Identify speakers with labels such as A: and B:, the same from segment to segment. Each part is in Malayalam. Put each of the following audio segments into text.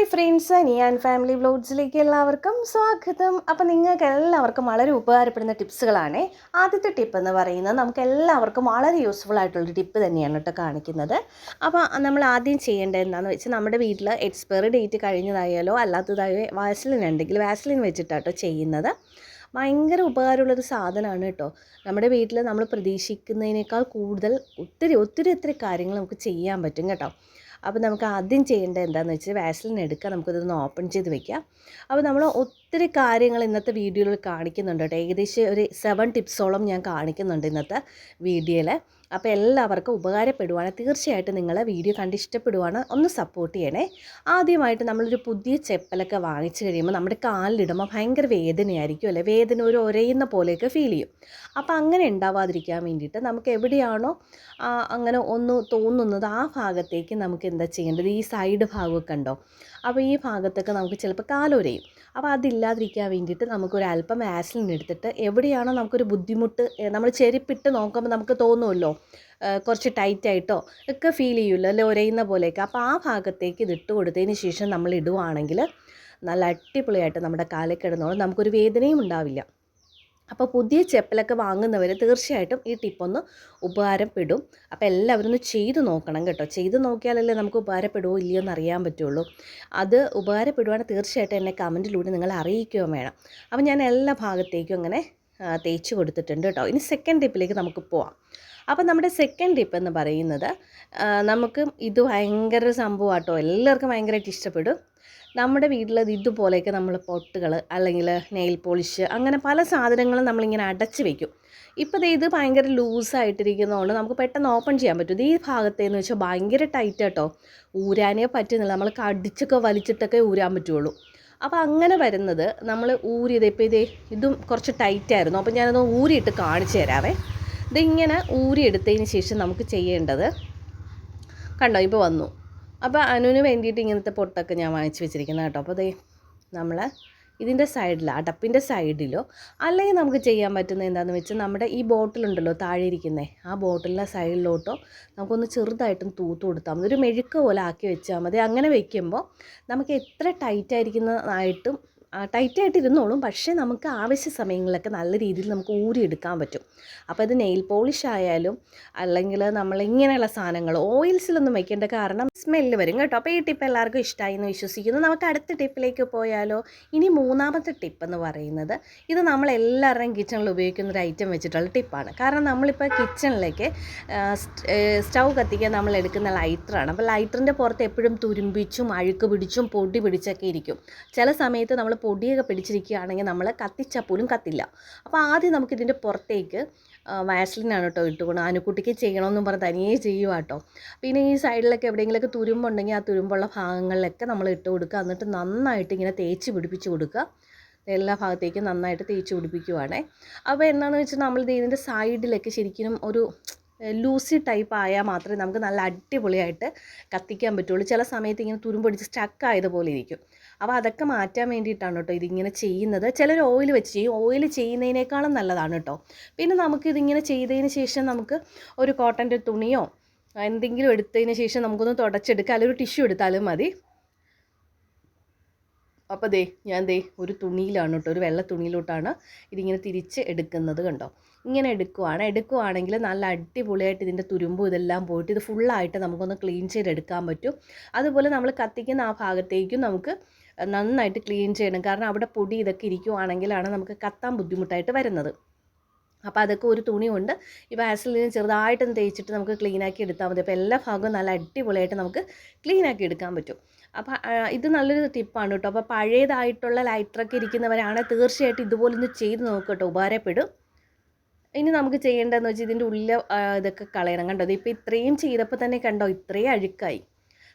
A: ഹായ് ഫ്രണ്ട്സ് ഞാൻ ഫാമിലി വ്ലോഗ്സിലേക്ക് എല്ലാവർക്കും സ്വാഗതം. അപ്പോൾ നിങ്ങൾക്ക് എല്ലാവർക്കും വളരെ ഉപകാരപ്പെടുന്ന ടിപ്സുകളാണ്. ആദ്യത്തെ ടിപ്പ് എന്ന് പറയുന്നത് നമുക്ക് എല്ലാവർക്കും വളരെ യൂസ്ഫുൾ ആയിട്ടുള്ളൊരു ടിപ്പ് തന്നെയാണ് കേട്ടോ കാണിക്കുന്നത്. അപ്പോൾ നമ്മൾ ആദ്യം ചെയ്യേണ്ടത് എന്താണെന്ന് വെച്ചാൽ നമ്മുടെ വീട്ടിൽ എക്സ്പയറി ഡേറ്റ് കഴിഞ്ഞതായാലോ അല്ലാത്തതായോ വാസലിൻ ഉണ്ടെങ്കിൽ വാസലിൻ വെച്ചിട്ടാട്ടോ ചെയ്യുന്നത്. ഭയങ്കര ഉപകാരമുള്ളൊരു സാധനമാണ് കേട്ടോ. നമ്മുടെ വീട്ടിൽ നമ്മൾ പ്രതീക്ഷിക്കുന്നതിനേക്കാൾ കൂടുതൽ ഒത്തിരി ഒത്തിരി ഒത്തിരി കാര്യങ്ങൾ നമുക്ക് ചെയ്യാൻ പറ്റും കേട്ടോ. അപ്പോൾ നമുക്ക് ആദ്യം ചെയ്യേണ്ടത് എന്താണെന്ന് വെച്ചാൽ വാസലിൻ എടുക്കുക നമുക്കിതൊന്ന് ഓപ്പൺ ചെയ്ത് വെക്കാം. അപ്പോൾ നമ്മൾ ഒത്തിരി കാര്യങ്ങൾ ഇന്നത്തെ വീഡിയോയിൽ കാണിക്കുന്നുണ്ട് കേട്ടോ. ഏകദേശം ഒരു സെവൻ ടിപ്സോളം ഞാൻ കാണിക്കുന്നുണ്ട് ഇന്നത്തെ വീഡിയോയിൽ അപ്പോൾ എല്ലാവർക്കും ഉപകാരപ്പെടുവാണ്. തീർച്ചയായിട്ടും നിങ്ങൾ വീഡിയോ കണ്ട് ഇഷ്ടപ്പെടുവാണ്. ഒന്ന് സപ്പോർട്ട് ചെയ്യണേ. ആദ്യമായിട്ട് നമ്മളൊരു പുതിയ ചെപ്പലൊക്കെ വാങ്ങിച്ചു കഴിയുമ്പോൾ നമ്മുടെ കാലിലിടുമ്പോൾ ഭയങ്കര വേദനയായിരിക്കും അല്ലേ? വേദന ഒരു ഒരയുന്ന പോലെയൊക്കെ ഫീൽ ചെയ്യും. അപ്പോൾ അങ്ങനെ ഉണ്ടാവാതിരിക്കാൻ വേണ്ടിയിട്ട് നമുക്ക് എവിടെയാണോ അങ്ങനെ ഒന്ന് തോന്നുന്നത് ആ ഭാഗത്തേക്ക് നമുക്ക് എന്താ ചെയ്യേണ്ടത്? ഈ സൈഡ് ഭാഗമൊക്കെ ഉണ്ടോ? അപ്പോൾ ഈ ഭാഗത്തൊക്കെ നമുക്ക് ചിലപ്പോൾ കാലൊരയും. അപ്പോൾ അതില്ലാതിരിക്കാൻ വേണ്ടിയിട്ട് നമുക്കൊരു അല്പം ആസ്ലിൻ എടുത്തിട്ട് എവിടെയാണോ നമുക്കൊരു ബുദ്ധിമുട്ട് നമ്മൾ ചെരുപ്പിട്ട് നോക്കുമ്പോൾ നമുക്ക് തോന്നുമല്ലോ കുറച്ച് ടൈറ്റായിട്ടോ ഒക്കെ ഫീൽ ചെയ്യുമല്ലോ അല്ലെ ഒരയുന്ന പോലെയൊക്കെ. അപ്പോൾ ആ ഭാഗത്തേക്ക് ഇതിട്ട് കൊടുത്തതിന് ശേഷം നമ്മൾ ഇടുവാണെങ്കിൽ നല്ല അടിപൊളിയായിട്ട് നമ്മുടെ കാലിൽ കിടന്നോളും നമുക്കൊരു വേദനയും ഉണ്ടാവില്ല. അപ്പോൾ പുതിയ ചെപ്പലൊക്കെ വാങ്ങുന്നവർ തീർച്ചയായിട്ടും ഈ ടിപ്പൊന്ന് ഉപകാരപ്പെടും. അപ്പോൾ എല്ലാവരും ഒന്ന് ചെയ്ത് നോക്കണം കേട്ടോ. ചെയ്ത് നോക്കിയാലല്ലേ നമുക്ക് ഉപകാരപ്പെടുമോ ഇല്ലയോ എന്ന് അറിയാൻ പറ്റുള്ളൂ. അത് ഉപകാരപ്പെടുവാണെങ്കിൽ തീർച്ചയായിട്ടും എന്നെ കമന്റിലൂടെ നിങ്ങൾ അറിയിക്കുകയും വേണം. അപ്പോൾ ഞാൻ എല്ലാ ഭാഗത്തേക്കും അങ്ങനെ തേച്ച് കൊടുത്തിട്ടുണ്ട് കേട്ടോ. ഇനി സെക്കൻഡ് ടിപ്പിലേക്ക് നമുക്ക് പോവാം. അപ്പോൾ നമ്മുടെ സെക്കൻഡ് ടിപ്പ് എന്ന് പറയുന്നത് നമുക്ക് ഇത് ഭയങ്കര ഒരു സംഭവമാട്ടോ എല്ലാവർക്കും ഭയങ്കരമായിട്ട് ഇഷ്ടപ്പെടും. നമ്മുടെ വീട്ടിൽ ഇതുപോലെയൊക്കെ നമ്മൾ പൊട്ടുകൾ അല്ലെങ്കിൽ നെയിൽ പോളിഷ് അങ്ങനെ പല സാധനങ്ങളും നമ്മളിങ്ങനെ അടച്ച് വെക്കും. ഇപ്പോൾ ഇത് ഭയങ്കര ലൂസായിട്ടിരിക്കുന്നതുകൊണ്ട് നമുക്ക് പെട്ടെന്ന് ഓപ്പൺ ചെയ്യാൻ പറ്റും. ഈ ഭാഗത്തേന്ന് വെച്ചാൽ ഭയങ്കര ടൈറ്റ് കേട്ടോ ഊരാനേ പറ്റുന്നില്ല. നമ്മൾ കടിച്ചൊക്കെ വലിച്ചിട്ടൊക്കെ ഊരാൻ പറ്റുള്ളൂ. അപ്പോൾ അങ്ങനെ വരുന്നത് നമ്മൾ ഊരിയത് ഇപ്പോൾ ഇതേ ഇതും കുറച്ച് ടൈറ്റായിരുന്നു. അപ്പം അപ്പോൾ ഞാനത് ഊരിയിട്ട് കാണിച്ചു തരാവേ. ഇതിങ്ങനെ ഊരിയെടുത്തതിന് ശേഷം നമുക്ക് ചെയ്യേണ്ടത് കണ്ടോ ഇപ്പോൾ വന്നു. അപ്പോൾ അനുവിന് വേണ്ടിയിട്ട് ഇങ്ങനത്തെ പൊട്ടൊക്കെ ഞാൻ വാങ്ങിച്ച് വെച്ചിരിക്കുന്നത് കേട്ടോ. അപ്പോൾ ദേ നമ്മൾ ഇതിന്റെ സൈഡിൽ അടപ്പിന്റെ സൈഡിലോ അല്ലെങ്കിൽ നമുക്ക് ചെയ്യാൻ പറ്റുന്ന എന്താണെന്ന് വെച്ചാൽ നമ്മുടെ ഈ ബോട്ടിലുണ്ടല്ലോ താഴെ ഇരിക്കുന്നത് ആ ബോട്ടിലിന്റെ സൈഡിലോട്ടോ നമുക്കൊന്ന് ചെറുതായിട്ടും തൂത്ത് കൊടുത്താൽ മതി. ഒരു മെഴുക്ക് പോലെ ആക്കി വെച്ചാൽ മതി. അങ്ങനെ വെക്കുമ്പോൾ നമുക്ക് എത്ര ടൈറ്റ് ആയിരിക്കുന്നതായിട്ടും ടൈറ്റായിട്ട് ഇരുന്നോളും പക്ഷേ നമുക്ക് ആവശ്യ സമയങ്ങളിലൊക്കെ നല്ല രീതിയിൽ നമുക്ക് ഊരിയെടുക്കാൻ പറ്റും. അപ്പോൾ ഇത് നെയിൽ പോളിഷ് ആയാലും അല്ലെങ്കിൽ നമ്മൾ ഇങ്ങനെയുള്ള സാധനങ്ങൾ ഓയിൽസിലൊന്നും വയ്ക്കേണ്ട കാരണം സ്മെല്ല് വരും കേട്ടോ. അപ്പോൾ ഈ ടിപ്പ് എല്ലാവർക്കും ഇഷ്ടമായി എന്ന് വിശ്വസിക്കുന്നു. നമുക്ക് അടുത്ത ടിപ്പിലേക്ക് പോയാലോ? ഇനി മൂന്നാമത്തെ ടിപ്പ് എന്ന് പറയുന്നത് ഇത് നമ്മൾ എല്ലാവരുടെയും കിച്ചണിൽ ഉപയോഗിക്കുന്ന ഒരു ഐറ്റം വെച്ചിട്ടുള്ള ടിപ്പാണ്. കാരണം നമ്മളിപ്പോൾ കിച്ചണിലേക്ക് സ്റ്റൗ കത്തിക്കാൻ നമ്മൾ എടുക്കുന്ന ലൈറ്ററാണ്. അപ്പോൾ ലൈറ്ററിന്റെ പുറത്ത് എപ്പോഴും തുരുമ്പിച്ചും അഴുക്ക് പിടിച്ചും പൊടി പിടിച്ചൊക്കെ ഇരിക്കും. ചില സമയത്ത് നമ്മൾ പൊടിയൊക്കെ പിടിച്ചിരിക്കുകയാണെങ്കിൽ നമ്മൾ കത്തിച്ചാൽ പോലും കത്തില്ല. അപ്പോൾ ആദ്യം നമുക്കിതിന്റെ പുറത്തേക്ക് വാസലിനാണ് കേട്ടോ ഇട്ടുകൊണ്ട് ആനുക്കുട്ടിക്ക് ചെയ്യണമെന്നും പറഞ്ഞ് തനിയെ ചെയ്യുക കേട്ടോ. പിന്നെ ഈ സൈഡിലൊക്കെ എവിടെയെങ്കിലുമൊക്കെ തുരുമ്പുണ്ടെങ്കിൽ ആ തുരുമ്പുള്ള ഭാഗങ്ങളിലൊക്കെ നമ്മൾ ഇട്ട് കൊടുക്കുക. എന്നിട്ട് നന്നായിട്ട് ഇങ്ങനെ തേച്ച് പിടിപ്പിച്ച് കൊടുക്കുക. എല്ലാ ഭാഗത്തേക്കും നന്നായിട്ട് തേച്ച് പിടിപ്പിക്കുവാണേ. അപ്പോൾ എന്താണെന്ന് വെച്ചാൽ നമ്മൾ ഇതിന്റെ സൈഡിലൊക്കെ ശരിക്കും ഒരു ലൂസി ടൈപ്പ് ആയാൽ മാത്രമേ നമുക്ക് നല്ല അടിപൊളിയായിട്ട് കത്തിക്കാൻ പറ്റുള്ളൂ. ചില സമയത്ത് ഇങ്ങനെ തുരുമ്പടിച്ച് സ്റ്റക്ക് ആയതുപോലെ ഇരിക്കും. അപ്പോൾ അതൊക്കെ മാറ്റാൻ വേണ്ടിയിട്ടാണ് കേട്ടോ ഇതിങ്ങനെ ചെയ്യുന്നത്. ചിലർ ഓയിൽ വെച്ച് ചെയ്യും. ഓയിൽ ചെയ്യുന്നതിനേക്കാളും നല്ലതാണ് കേട്ടോ. പിന്നെ നമുക്ക് ഇതിങ്ങനെ ചെയ്തതിന് ശേഷം നമുക്ക് ഒരു കോട്ടന്റെ തുണിയോ എന്തെങ്കിലും എടുത്തതിന് ശേഷം നമുക്കൊന്ന് തുടച്ചെടുക്കുക അല്ലെങ്കിൽ ഒരു ടിഷ്യൂ എടുത്താലും മതി. അപ്പോൾ ദേ ഞാൻ ദേ ഒരു തുണിയിലാണ് കേട്ടോ ഒരു വെള്ള തുണിയിലോട്ടാണ് ഇതിങ്ങനെ തിരിച്ച് എടുക്കുന്നത് കണ്ടോ. ഇങ്ങനെ എടുക്കുവാണ്. എടുക്കുവാണെങ്കിൽ നല്ല അടിപൊളിയായിട്ട് ഇതിന്റെ തുരുമ്പും ഇതെല്ലാം പോയിട്ട് ഇത് ഫുള്ളായിട്ട് നമുക്കൊന്ന് ക്ലീൻ ചെയ്തെടുക്കാൻ പറ്റും. അതുപോലെ നമ്മൾ കത്തിക്കുന്ന ആ ഭാഗത്തേക്കും നമുക്ക് നന്നായിട്ട് ക്ലീൻ ചെയ്യണം. കാരണം അവിടെ പൊടി ഇതൊക്കെ ഇരിക്കുവാണെങ്കിലാണ് നമുക്ക് കത്താൻ ബുദ്ധിമുട്ടായിട്ട് വരുന്നത്. അപ്പോൾ അതൊക്കെ ഒരു തുണി കൊണ്ട് ഈ വാസലിന് ചെറുതായിട്ടൊന്ന് തേച്ചിട്ട് നമുക്ക് ക്ലീനാക്കി എടുത്താൽ മതി. അപ്പോൾ എല്ലാ ഭാഗവും നല്ല അടിപൊളിയായിട്ട് നമുക്ക് ക്ലീനാക്കി എടുക്കാൻ പറ്റും. അപ്പോൾ ഇത് നല്ലൊരു ടിപ്പാണ് കേട്ടോ. അപ്പോൾ പഴയതായിട്ടുള്ള ലൈറ്ററൊക്കെ ഇരിക്കുന്നവരാണ് തീർച്ചയായിട്ടും ഇതുപോലെ ഒന്ന് ചെയ്ത് നോക്കുക കേട്ടോ. ഉപകാരപ്പെടും. ഇനി നമുക്ക് ചെയ്യേണ്ടതെന്ന് വെച്ചാൽ ഇതിന്റെ ഉള്ളിൽ ഇതൊക്കെ കളയണം. കണ്ടോ? ഇതിപ്പോൾ ഇത്രയും ചെയ്തപ്പോൾ തന്നെ കണ്ടോ? ഇത്രയും അഴുക്കായി.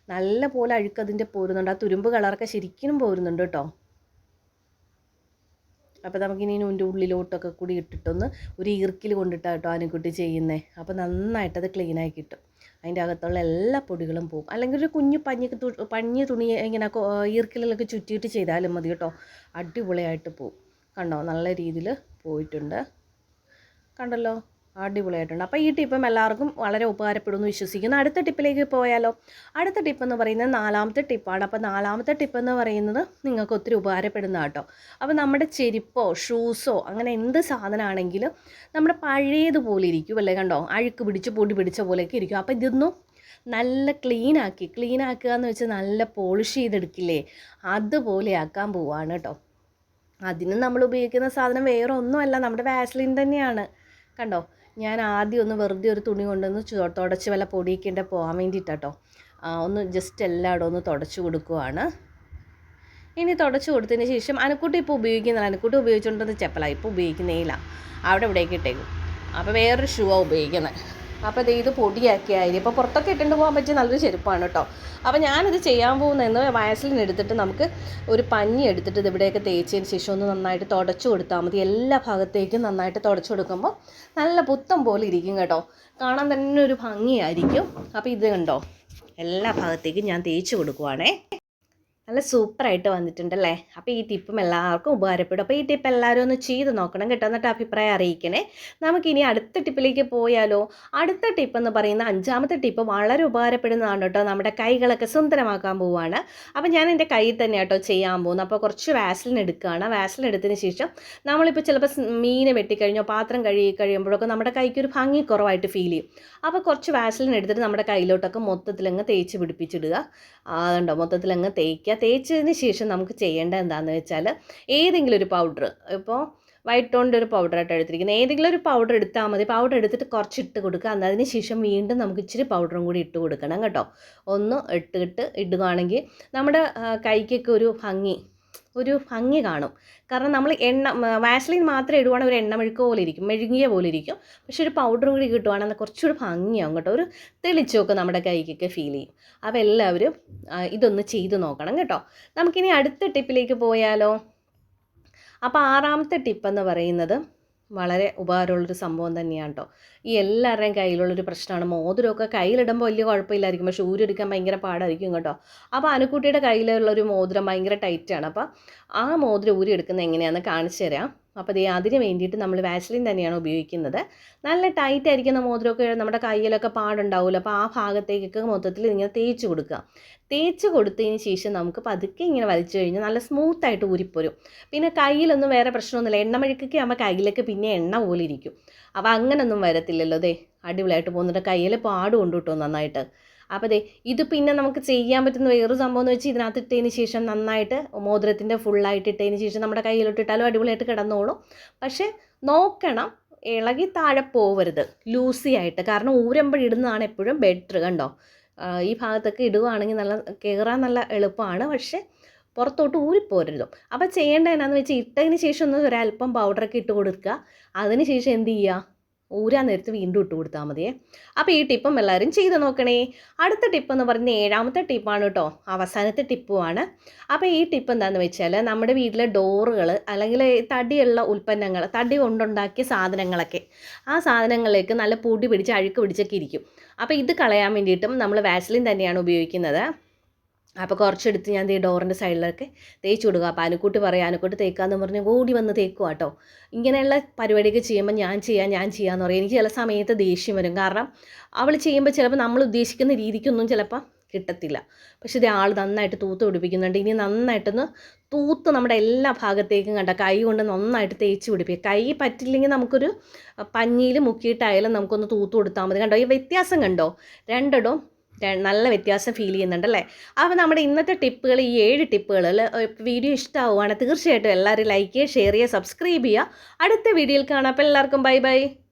A: നല്ല പോലെ അഴുക്ക് അതിന്റെ പോരുന്നുണ്ട്. ആ തുരുമ്പ് കളറൊക്കെ ശരിക്കും പോരുന്നുണ്ട് കേട്ടോ. അപ്പോൾ നമുക്കിനി ഇതിന്റെ ഉള്ളിലോട്ടൊക്കെ കൂടി ഇട്ടിട്ടൊന്ന് ഒരു ഈർക്കിൽ കൊണ്ടിട്ടാണ് കേട്ടോ ആനക്കുട്ടി ചെയ്യുന്നത് അപ്പോൾ നന്നായിട്ട് അത് ക്ലീനായി കിട്ടും. അതിന്റെ അകത്തുള്ള എല്ലാ പൊടികളും പോകും. അല്ലെങ്കിൽ ഒരു കുഞ്ഞു പഞ്ഞി പഞ്ഞി തുണി ഇങ്ങനെ ഈർക്കിലൊക്കെ ചുറ്റിയിട്ട് ചെയ്താലും മതി കേട്ടോ. അടിപൊളിയായിട്ട് പോകും കണ്ടോ? നല്ല രീതിയിൽ പോയിട്ടുണ്ട്. കണ്ടല്ലോ? അടിപൊളിയായിട്ടുണ്ട്. അപ്പോൾ ഈ ടിപ്പും എല്ലാവർക്കും വളരെ ഉപകാരപ്പെടുമെന്ന് വിശ്വസിക്കുന്നു. അടുത്ത ടിപ്പിലേക്ക് പോയാലോ? അടുത്ത ടിപ്പ് എന്ന് പറയുന്നത് നാലാമത്തെ ടിപ്പാണ്. അപ്പോൾ നാലാമത്തെ ടിപ്പ് എന്ന് പറയുന്നത് നിങ്ങൾക്ക് ഒത്തിരി ഉപകാരപ്പെടുന്ന കേട്ടോ. അപ്പോൾ നമ്മുടെ ചെരുപ്പോ ഷൂസോ അങ്ങനെ എന്ത് സാധനമാണെങ്കിലും നമ്മുടെ പഴയതുപോലെ ഇരിക്കും അല്ലേ കണ്ടോ? അഴുക്ക് പിടിച്ച് പൊടി പിടിച്ച പോലെയൊക്കെ ഇരിക്കും. അപ്പോൾ ഇതൊന്നും നല്ല ക്ലീൻ ആക്കി ക്ലീൻ ആക്കുക എന്ന് വെച്ചാൽ നല്ല പോളിഷ് ചെയ്തെടുക്കില്ലേ? അതുപോലെ ആക്കാൻ പോവാണ് കേട്ടോ. അതിന് നമ്മൾ ഉപയോഗിക്കുന്ന സാധനം വേറെ ഒന്നുമല്ല നമ്മുടെ വാസ്ലിൻ തന്നെയാണ്. കണ്ടോ? ഞാൻ ആദ്യം ഒന്ന് വെറുതെ ഒരു തുണി കൊണ്ടൊന്ന് ചു- തുടച്ച് വല്ല പൊടിയൊക്കെ ഉണ്ട് പോകാൻ വേണ്ടിയിട്ടാട്ടോ ഒന്ന് ജസ്റ്റ് എല്ലായിടും ഒന്ന് തുടച്ച് കൊടുക്കുവാണ്. ഇനി തുടച്ച് കൊടുത്തതിന് ശേഷം അനക്കൂട്ടി ഇപ്പോൾ ഉപയോഗിക്കുന്നില്ല അനക്കൂട്ടി ഉപയോഗിച്ചുകൊണ്ടിരുന്ന ചെപ്പല ഇപ്പോൾ ഉപയോഗിക്കുന്നേയില്ല അവിടെ ഇവിടേക്ക് ഇട്ടേക്കും. അപ്പോൾ വേറൊരു ഷൂ ആണ് ഉപയോഗിക്കുന്നത് അപ്പോൾ ഇത് ഇത് പൊടിയാക്കിയായി ഇപ്പോൾ പുറത്തൊക്കെ ഇട്ടുകൊണ്ട് പോകാൻ പറ്റിയ നല്ലൊരു ചെരുപ്പാണ് കേട്ടോ അപ്പോൾ ഞാനിത് ചെയ്യാൻ പോകുന്നതെന്ന് വയസ്സിലിന് എടുത്തിട്ട് നമുക്ക് ഒരു പഞ്ഞി എടുത്തിട്ട് ഇത് ഇവിടെയൊക്കെ തേച്ചതിന് ശേഷം ഒന്ന് നന്നായിട്ട് തുടച്ചു കൊടുത്താൽ മതി. എല്ലാ ഭാഗത്തേക്കും നന്നായിട്ട് തുടച്ചു കൊടുക്കുമ്പോൾ നല്ല പുത്തം പോലെ ഇരിക്കും കേട്ടോ. കാണാൻ തന്നെ ഒരു ഭംഗിയായിരിക്കും. അപ്പോൾ ഇത് കണ്ടോ? എല്ലാ ഭാഗത്തേക്കും ഞാൻ തേച്ച് കൊടുക്കുവാണേ. നല്ല സൂപ്പറായിട്ട് വന്നിട്ടുണ്ടല്ലേ? അപ്പോൾ ഈ ടിപ്പും എല്ലാവർക്കും ഉപകാരപ്പെടും. അപ്പോൾ ഈ ടിപ്പ് എല്ലാവരും ഒന്ന് ചെയ്ത് നോക്കണം കേട്ടോ. എന്നിട്ട് അഭിപ്രായം അറിയിക്കണേ. നമുക്കിനി അടുത്ത ടിപ്പിലേക്ക് പോയാലോ? അടുത്ത ടിപ്പ് എന്ന് പറയുന്ന അഞ്ചാമത്തെ ടിപ്പ് വളരെ ഉപകാരപ്പെടുന്നതാണ് കേട്ടോ. നമ്മുടെ കൈകളൊക്കെ സുന്ദരമാക്കാൻ പോവുകയാണ് അപ്പോൾ ഞാൻ എന്റെ കയ്യിൽ തന്നെ കേട്ടോ ചെയ്യാൻ പോകുന്നത് അപ്പോൾ കുറച്ച് വാസലിൻ എടുക്കുകയാണ്. വാസലിൻ എടുത്തതിന് ശേഷം നമ്മളിപ്പോൾ ചിലപ്പോൾ മീൻ വെട്ടിക്കഴിഞ്ഞോ പാത്രം കഴുകി കഴിയുമ്പോഴൊക്കെ നമ്മുടെ കൈക്ക് ഒരു ഭംഗി കുറവായിട്ട് ഫീൽ ചെയ്യും. അപ്പോൾ കുറച്ച് വാസലിൻ എടുത്തിട്ട് നമ്മുടെ കയ്യിലോട്ടൊക്കെ മൊത്തത്തിലങ്ങ് തേച്ച് പിടിപ്പിച്ചിടുക. അതുണ്ടോ മൊത്തത്തിലങ്ങ് തേക്കുക. തേച്ചതിന് ശേഷം നമുക്ക് ചെയ്യേണ്ടത് എന്താണെന്ന് വെച്ചാൽ ഏതെങ്കിലും ഒരു പൗഡർ ഇപ്പോൾ വൈറ്റ് ടോണിന്റെ ഒരു പൗഡറായിട്ട് എടുത്തിരിക്കുന്നത്. ഏതെങ്കിലും ഒരു പൗഡർ എടുത്താൽ മതി. പൗഡർ എടുത്തിട്ട് കുറച്ച് ഇട്ട് കൊടുക്കുക. എന്നതിന് ശേഷം വീണ്ടും നമുക്ക് ഇച്ചിരി പൗഡറും കൂടി ഇട്ട് കൊടുക്കണം കേട്ടോ. ഒന്ന് ഇട്ടിട്ട് ഇടുകയാണെങ്കിൽ നമ്മുടെ കൈക്കൊക്കെ ഒരു ഭംഗി ഒരു ഭംഗി കാണും. കാരണം നമ്മൾ എണ്ണ വാസ്ലിൻ മാത്രം ഇടുവാണെങ്കിൽ ഒരു എണ്ണ മെഴുക്ക് പോലെ ഇരിക്കും മെഴുകിയ പോലെ ഇരിക്കും. പക്ഷെ ഒരു പൗഡറും കൂടി കിട്ടുവാണെങ്കിൽ കുറച്ചുകൂടി ഭംഗിയാവും കേട്ടോ. ഒരു തെളിച്ചൊക്കെ നമ്മുടെ കൈക്കൊക്കെ ഫീൽ ചെയ്യും. അപ്പോൾ എല്ലാവരും ഇതൊന്ന് ചെയ്ത് നോക്കണം കേട്ടോ. നമുക്കിനി അടുത്ത ടിപ്പിലേക്ക് പോയാലോ? അപ്പോൾ ആറാമത്തെ ടിപ്പെന്ന് പറയുന്നത് വളരെ ഉപകാരമുള്ളൊരു സംഭവം തന്നെയാണ് കേട്ടോ ഈ എല്ലാവരുടെയും കയ്യിലുള്ളൊരു പ്രശ്നമാണ്. മോതിരമൊക്കെ കയ്യിലിടുമ്പോൾ വലിയ കുഴപ്പമില്ലായിരിക്കും. പക്ഷെ ഊരെടുക്കാൻ ഭയങ്കര പാടായിരിക്കും കേട്ടോ. അപ്പോൾ അനുക്കുട്ടിയുടെ കയ്യിലുള്ളൊരു മോതിരം ഭയങ്കര ടൈറ്റാണ്. അപ്പോൾ ആ മോതിരം ഊരി എടുക്കുന്നത് എങ്ങനെയാണെന്ന് കാണിച്ചു തരാം അപ്പോൾ ദേ അതിന് വേണ്ടിയിട്ട് നമ്മൾ വാസലിൻ തന്നെയാണ് ഉപയോഗിക്കുന്നത്. നല്ല ടൈറ്റ് ആയിരിക്കുന്ന മോതിരമൊക്കെ നമ്മുടെ കയ്യിലൊക്കെ പാടുണ്ടാവുമല്ലോ അപ്പോൾ ആ ഭാഗത്തേക്കൊക്കെ മൊത്തത്തിൽ ഇങ്ങനെ തേച്ച് കൊടുക്കുക. തേച്ച് കൊടുത്തതിന് ശേഷം നമുക്ക് പതുക്കെ ഇങ്ങനെ വലിച്ചു കഴിഞ്ഞാൽ നല്ല സ്മൂത്തായിട്ട് ഊരിപ്പോരും. പിന്നെ കയ്യിലൊന്നും വേറെ പ്രശ്നമൊന്നുമില്ല. എണ്ണമഴുക്കൊക്കെ ആകുമ്പോൾ കയ്യിലൊക്കെ പിന്നെ എണ്ണ പോലെ ഇരിക്കും. അപ്പോൾ അങ്ങനൊന്നും വരത്തില്ലല്ലോ ദേ. അടിപൊളിയായിട്ട് പോകുന്നുണ്ട് കയ്യിൽ പാട് കൊണ്ടു കിട്ടും നന്നായിട്ട്. അപ്പോൾ അതെ ഇത് പിന്നെ നമുക്ക് ചെയ്യാൻ പറ്റുന്ന വേറൊരു സംഭവം എന്ന് വെച്ചാൽ ഇതിനകത്ത് ഇട്ടതിന് ശേഷം നന്നായിട്ട് മോതിരത്തിന്റെ ഫുള്ളായിട്ട് ഇട്ടതിന് ശേഷം നമ്മുടെ കയ്യിലോട്ട് ഇട്ടാലും അടിപൊളിയായിട്ട് കിടന്നോളും. പക്ഷേ നോക്കണം ഇളകി താഴെ പോവരുത് ലൂസി ആയിട്ട്. കാരണം ഊരമ്പഴിടുന്നതാണ് എപ്പോഴും ബെറ്റർ കണ്ടോ? ഈ ഭാഗത്തൊക്കെ ഇടുകയാണെങ്കിൽ നല്ല കയറാൻ നല്ല എളുപ്പമാണ്. പക്ഷേ പുറത്തോട്ട് ഊരിപ്പോരുതും അപ്പോൾ ചെയ്യേണ്ടത് എന്നാന്ന് വെച്ചാൽ ഇട്ടതിന് ശേഷം ഒന്ന് ഒരല്പം പൗഡറൊക്കെ ഇട്ട് കൊടുക്കുക. അതിന് ശേഷം എന്ത് ചെയ്യുക? ഊരാൻ നേരത്ത് വീണ്ടും ഇട്ട് കൊടുത്താൽ മതിയേ. അപ്പോൾ ഈ ടിപ്പും എല്ലാവരും ചെയ്ത് നോക്കണേ. അടുത്ത ടിപ്പ് എന്ന് പറയുന്നത് ഏഴാമത്തെ ടിപ്പാണ് കേട്ടോ അവസാനത്തെ ടിപ്പുമാണ് അപ്പോൾ ഈ ടിപ്പ് എന്താണെന്ന് വെച്ചാൽ നമ്മുടെ വീട്ടിലെ ഡോറുകൾ അല്ലെങ്കിൽ തടിയുള്ള ഉൽപ്പന്നങ്ങൾ തടി കൊണ്ടുണ്ടാക്കിയ സാധനങ്ങളൊക്കെ ആ സാധനങ്ങളിലേക്ക് നല്ല പൊടി പിടിച്ച് അഴുക്ക് പിടിച്ചൊക്കെ ഇരിക്കും. അപ്പോൾ ഇത് കളയാൻ വേണ്ടിയിട്ടും നമ്മൾ വാസലിൻ തന്നെയാണ് ഉപയോഗിക്കുന്നത്. അപ്പോൾ കുറച്ചെടുത്ത് ഞാൻ ഈ ഡോറിന്റെ സൈഡിലൊക്കെ തേച്ച് കൊടുക്കുക അപ്പോൾ അനുക്കുട്ടി പറയാം അനുക്കുട്ടി തേക്കാന്ന് പറഞ്ഞ് ഓടി വന്ന് തേക്കുക കേട്ടോ ഇങ്ങനെയുള്ള പരിപാടിയൊക്കെ ചെയ്യുമ്പോൾ ഞാൻ ചെയ്യാം ഞാൻ ചെയ്യാമെന്ന് പറയും. എനിക്ക് ചില സമയത്ത് ദേഷ്യം വരും. കാരണം അവൾ ചെയ്യുമ്പോൾ ചിലപ്പോൾ നമ്മൾ ഉദ്ദേശിക്കുന്ന രീതിക്കൊന്നും ചിലപ്പോൾ കിട്ടത്തില്ല. പക്ഷേ ഇത് ആൾ നന്നായിട്ട് തൂത്ത് പിടിപ്പിക്കുന്നുണ്ട്. ഇനി നന്നായിട്ടൊന്ന് തൂത്ത് നമ്മുടെ എല്ലാ ഭാഗത്തേക്കും കണ്ട കൈ കൊണ്ട് നന്നായിട്ട് തേച്ച് പിടിപ്പിക്കുക കൈ പറ്റില്ലെങ്കിൽ നമുക്കൊരു പഞ്ഞിയിൽ മുക്കിയിട്ടായാലും നമുക്കൊന്ന് തൂത്ത് കൊടുത്താൽ മതി. കണ്ടോ? ഈ വ്യത്യാസം കണ്ടോ? രണ്ടിടവും നല്ല വ്യത്യാസം ഫീൽ ചെയ്യുന്നുണ്ടല്ലേ? അപ്പോൾ നമ്മുടെ ഇന്നത്തെ ടിപ്പുകൾ ഈ ഏഴ് ടിപ്പുകൾ വീഡിയോ ഇഷ്ടമാവുകയാണ് തീർച്ചയായിട്ടും എല്ലാവരും ലൈക്ക് ചെയ്യുക ഷെയർ ചെയ്യുക സബ്സ്ക്രൈബ് ചെയ്യുക. അടുത്ത വീഡിയോയിൽ കാണാം. അപ്പോൾ എല്ലാവർക്കും ബൈ ബൈ